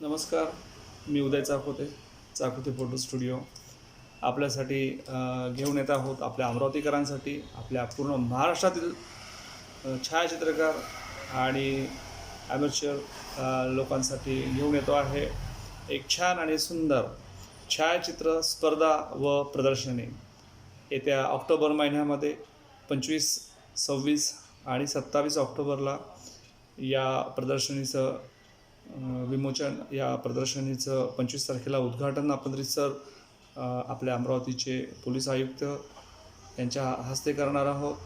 नमस्कार मी उदय चाकोते चाकोते photo studio. आपल्यासाठी घेऊन येत आहोत आपल्या अमरावतीकरांसाठी आपल्या पूर्ण महाराष्ट्रातील छायाचित्रकार आणि ॲमेच्युअर लोकांसाठी घेऊन येतो आहे एक छान आणि सुंदर छायाचित्र स्पर्धा व प्रदर्शनी. येत्या ऑक्टोबर महिन्यामध्ये पंचवीस सव्वीस आणि सत्तावीस ऑक्टोबरला या प्रदर्शनीचं विमोचन या प्रदर्शनीचं पंचवीस तारखेला उद्घाटन. आपण रिसर आपल्या अमरावतीचे पोलीस आयुक्त यांच्या हस्ते करणार आहोत.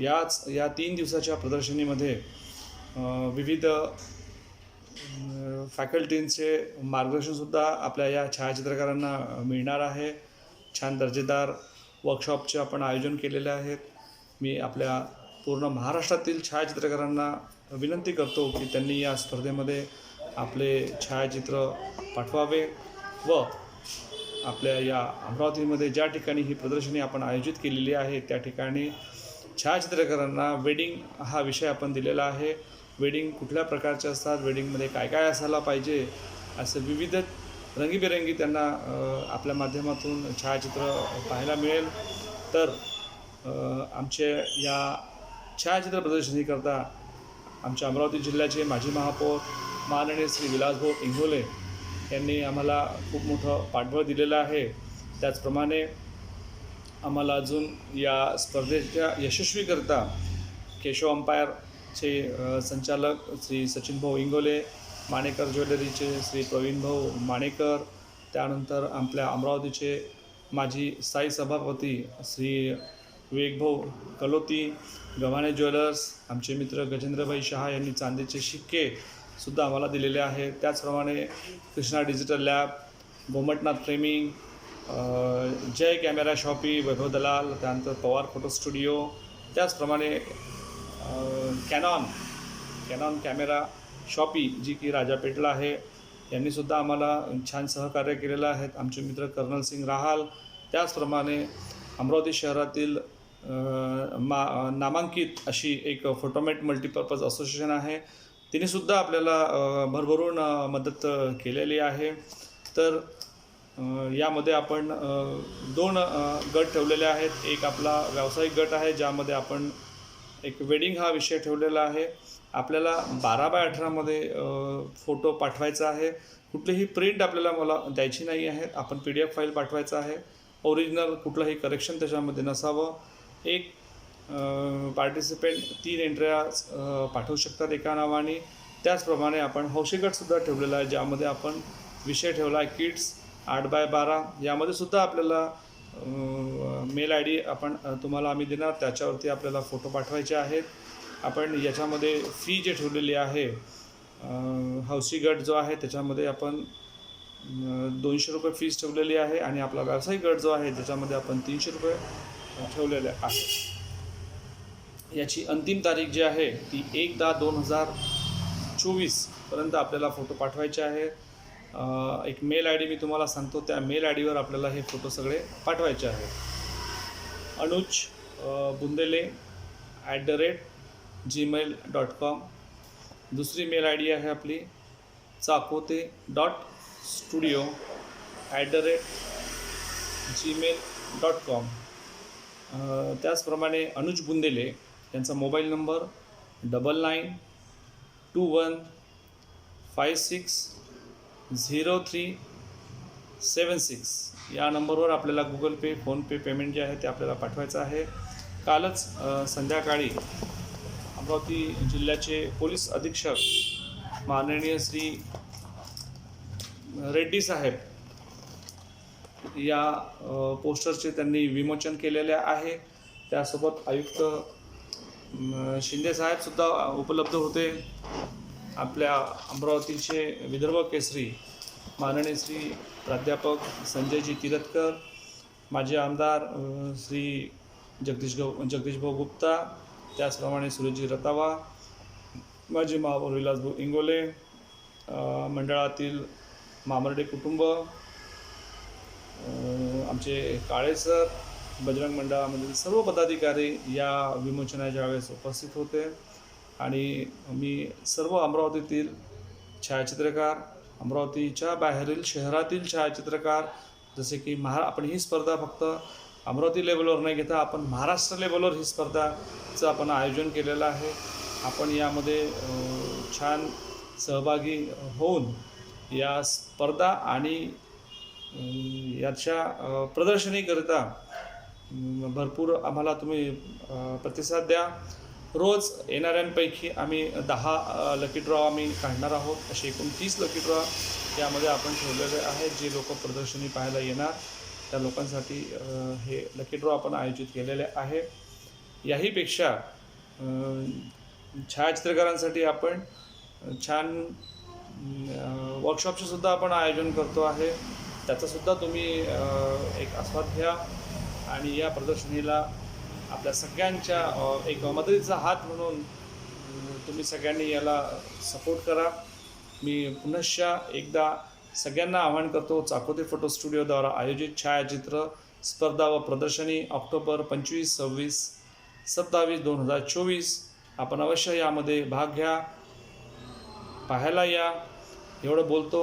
याच या तीन दिवसाच्या प्रदर्शनीमध्ये विविध फॅकल्टींचे मार्गदर्शनसुद्धा आपल्या या छायाचित्रकारांना मिळणार आहे. छान दर्जेदार वर्कशॉपचे आपण आयोजन केलेले आहेत. मी आपल्या पूर्ण महाराष्ट्रातील छायाचित्रकारांना विनंती करतो की त्यांनी या स्पर्धेमध्ये आपले छायाचित्र पाठवावे व आपल्या या अमरावतीमध्ये ज्या ठिकाणी ही प्रदर्शनी आपण आयोजित केलेली आहे त्या ठिकाणी छायाचित्रकारांना वेडिंग हा विषय आपण दिलेला आहे. वेडिंग कुठल्या प्रकारचे असतात वेडिंगमध्ये काय काय असायला पाहिजे असं विविध रंगीबेरंगी त्यांना आपल्या माध्यमातून छायाचित्र पाहायला मिळेल. तर आमचे या छायाचित्र प्रदर्शनीकरता आमच्या अमरावती जिल्ह्याचे माजी महापौर माननीय श्री विलासभाऊ इंगोले यांनी आम्हाला खूप मोठं पाठबळ दिलेलं आहे. त्याचप्रमाणे आम्हाला अजून या स्पर्धेच्या यशस्वीकरता केशव अंपायरचे संचालक श्री सचिन भाऊ इंगोले माणेकर ज्वेलरीचे श्री प्रवीण भाऊ माणेकर त्यानंतर आपल्या अमरावतीचे माजी स्थायी सभापती श्री विवेकभाऊ कलोती गव्हाणे ज्वेलर्स आमचे मित्र गजेंद्रभाई शहा यांनी चांदीचे शिक्के सुद्धा आम्हाला दिलेले आहेत. त्याचप्रमाणे Krishna digital lab Gomatnath framing Jai camera shoppe Vaibhav Dalal त्यानंतर पवार फोटो स्टुडिओ त्याचप्रमाणे कॅनॉन कॅनॉन कॅमेरा शॉपी जी की राजापेठला आहे यांनीसुद्धा आम्हाला छान सहकार्य केलेलं आहे. आमचे मित्र कर्नल सिंग राहाल त्याचप्रमाणे अमरावती शहरातील मा नामांकित अशी एक फोटोमेट मल्टीपर्पज असोसिएशन आहे. तिनेसुद्धा आपल्याला भरभरून मदत केलेली आहे. तर यामध्ये आपण दोन गट ठेवलेले आहेत. एक आपला व्यावसायिक गट आहे ज्यामध्ये आपण एक वेडिंग हा विषय ठेवलेला आहे. आपल्याला बारा बाय अठरामध्ये फोटो पाठवायचा आहे. कुठलीही प्रिंट आपल्याला मला द्यायची नाही आहे. आपण पी डी एफ फाईल पाठवायचा आहे. ओरिजिनल कुठलंही करेक्शन त्याच्यामध्ये नसावं. एक पार्टिसिपेंट तीन एंट्र्या पाठवू शकतात एका नावाने. त्याचप्रमाणे आपण हौशी गटसुद्धा ठेवलेला आहे ज्यामध्ये आपण विषय ठेवला आहे किड्स आठ बाय बारा. यामध्ये सुद्धा आपल्याला मेल आय डी आपण तुम्हाला आम्ही देणार. त्याच्यावरती आपल्याला फोटो पाठवायचे आहेत. आपण याच्यामध्ये फी जे ठेवलेली आहे हौसी गट जो आहे त्याच्यामध्ये आपण दोनशे रुपये फीज ठेवलेली आहे. आणि आपला व्यावसायिक गट जो आहे त्याच्यामध्ये आपण तीनशे रुपये ठेवलेल्या आहे. याची अंतिम तारीख जी आहे ती एक दहा दोन हजार चोवीसपर्यंत आपल्याला फोटो पाठवायचे आहे एक मेल आय डी मी तुम्हाला सांगतो त्या मेल आय डीवर आपल्याला हे फोटो सगळे पाठवायचे आहेत. Anuj Bundele at the rate Gmail dot com. दुसरी मेल आय डी आहे आपली Chakote dot studio at the rate Gmail dot com. त्याचप्रमाणे अनुज बुंदेले यांचा mobile number double nine two one five six zero three seven six या नंबरवर आपल्याला Google पे PhonePe payment जे आहे ते आपल्याला पाठवायचं आहे. कालच संध्याकाळी अमरावती जिल्ह्याचे पोलीस अधीक्षक माननीय श्री रेड्डी साहेब या पोस्टरचे त्यांनी विमोचन केलेले आहे. त्यासोबत आयुक्त शिंदेसाहेबसुद्धा शिंदे साहेबसुद्धा उपलब्ध होते. आपल्या अमरावतीचे विदर्भ केसरी माननीय श्री प्राध्यापक संजयजी तिरतकर माजी आमदार श्री जगदीश गौ जगदीशभाऊ गुप्ता त्याचप्रमाणे सुरजी रतावा माजी महापौर विलासभाऊ इंगोले मंडळातील मामर्डे कुटुंब आमचे काळे सर बजरंग मंडळामधील सर्व पदाधिकारी या विमोचनाच्या वेळेस उपस्थित होते. आणि मी सर्व अमरावतीतील छायाचित्रकार अमरावतीच्या बाहेरील शहरातील छायाचित्रकार जसे की महा आपण ही स्पर्धा फक्त अमरावती लेवलवर नाही घेता आपण महाराष्ट्र लेवलवर ही स्पर्धाचं आपण आयोजन केलेलं आहे. आपण यामध्ये छान सहभागी होऊन या स्पर्धा आणि याच्या प्रदर्शनीकरिता भरपूर आम्हाला तुम्ही प्रतिसाद द्या. रोज येणाऱ्यांपैकी आम्ही दहा लकी ड्रॉ आम्ही काढणार आहोत. असे एकूण तीस लकी ड्रॉ यामध्ये आपण ठेवलेले आहेत जे लोक प्रदर्शनी पाहायला येणार. त्या लोकांसाठी हे लकी ड्रॉ आपण आयोजित केलेले आहे. याहीपेक्षा छायाचित्रकारांसाठी आपण छान वर्कशॉपचं सुद्धा आपण आयोजन करतो आहे. त्याचासुद्धा तुम्ही एक आस्वाद घ्या आणि या प्रदर्शनीला आपल्या सगळ्यांच्या एक मदतीचा हात म्हणून तुम्ही सगळ्यांनी याला सपोर्ट करा. मी पुनश्च एकदा सगळ्यांना आवाहन करतो चाकोते फोटो स्टुडिओद्वारा आयोजित छायाचित्र स्पर्धा व प्रदर्शनी ऑक्टोबर पंचवीस सव्वीस सत्तावीस दोन हजार चोवीस. आपण अवश्य यामध्ये भाग घ्या. पाहायला या. एवढं बोलतो.